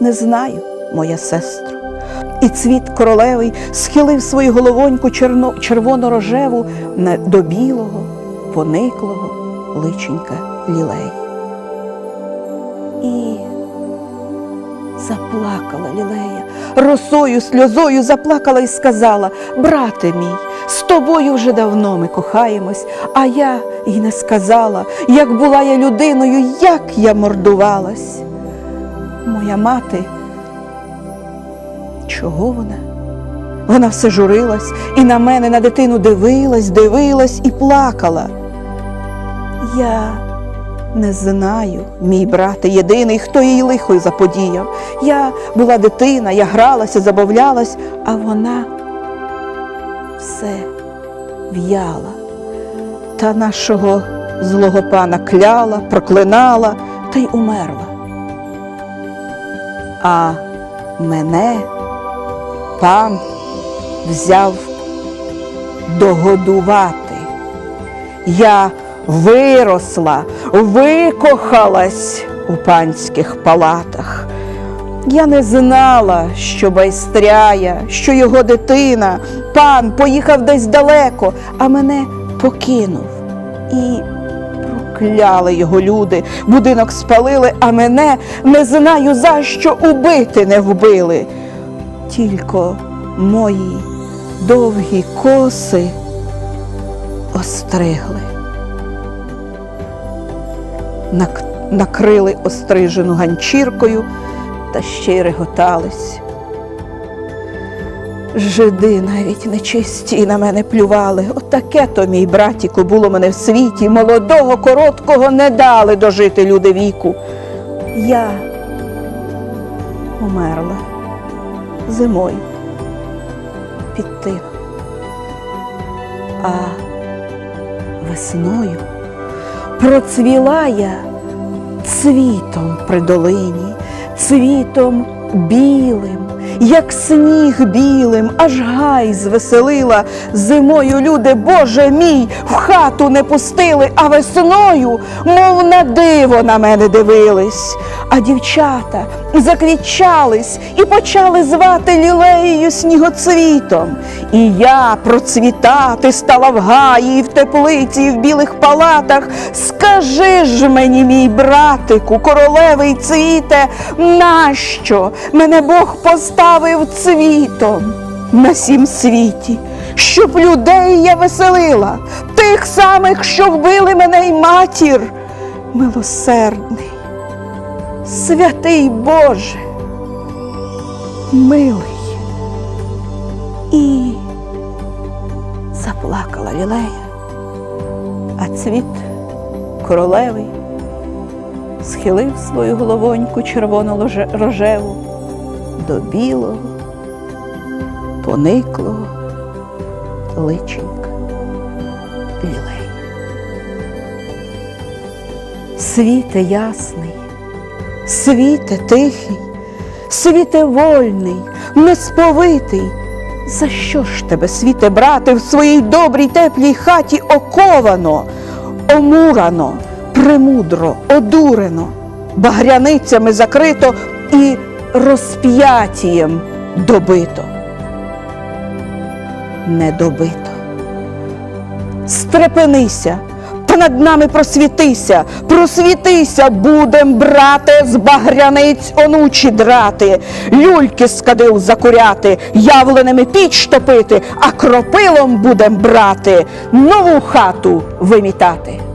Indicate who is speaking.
Speaker 1: не знаю, моя сестро. І цвіт королевий схилив свою головоньку червоно-рожеву до білого, пониклого личенька лілей. І заплакала лілея, росою, сльозою заплакала і сказала: Брате мій, з тобою вже давно ми кохаємось, а я й не сказала, як була я людиною, як я мордувалась. Моя мати, чого вона? Вона все журилась і на мене, на дитину дивилась, дивилась і плакала. Я не знаю, мій брате єдиний, хто їй лихо заподіяв. Я була дитина, я гралася, забавлялась, а вона все в'яла. Та нашого злого пана кляла, проклинала та й умерла. А мене пан взяв догодувати. Я виросла, викохалась у панських палатах. Я не знала, що байстряя, що його дитина, пан поїхав десь далеко, а мене покинув. І прокляли його люди, будинок спалили, а мене не знаю за що убити не вбили. Тільки мої довгі коси остригли. Накрили острижену ганчіркою та ще й реготались. Жиди навіть нечисті на мене плювали. Отаке то, мій братіку, було мене в світі. Молодого, короткого не дали дожити люди віку. Я умерла зимою під тим. А весною процвіла я цвітом при долині, цвітом білим, як сніг білим, аж гай звеселила. Зимою люди, Боже мій, в хату не пустили, а весною, мов на диво на мене дивились. А дівчата заквітчались і почали звати лілеєю снігоцвітом. І я процвітати стала в гаї, в теплиці, і в білих палатах. Скажи ж мені, мій братику, королевий цвіте, нащо мене Бог поставив цвітом на сім світі, щоб людей я веселила, тих самих, що вбили мене й матір, милосердний. Святий Боже, милий. І заплакала лілея, а цвіт королевий схилив свою головоньку червоно-рожеву до білого, пониклого личенька лілей. Світе ясний, світе тихий, світе вольний, несповитий. За що ж тебе, світе, брате, в своїй добрій теплій хаті оковано, омурано, премудро, одурено, багряницями закрито і розп'ятієм добито? Не добито. Стрепенися, над нами просвітися, просвітися, будем, брате, з багряниць онучі драти, люльки з кадил закуряти, явленими піч топити, а кропилом будем брати, нову хату вимітати.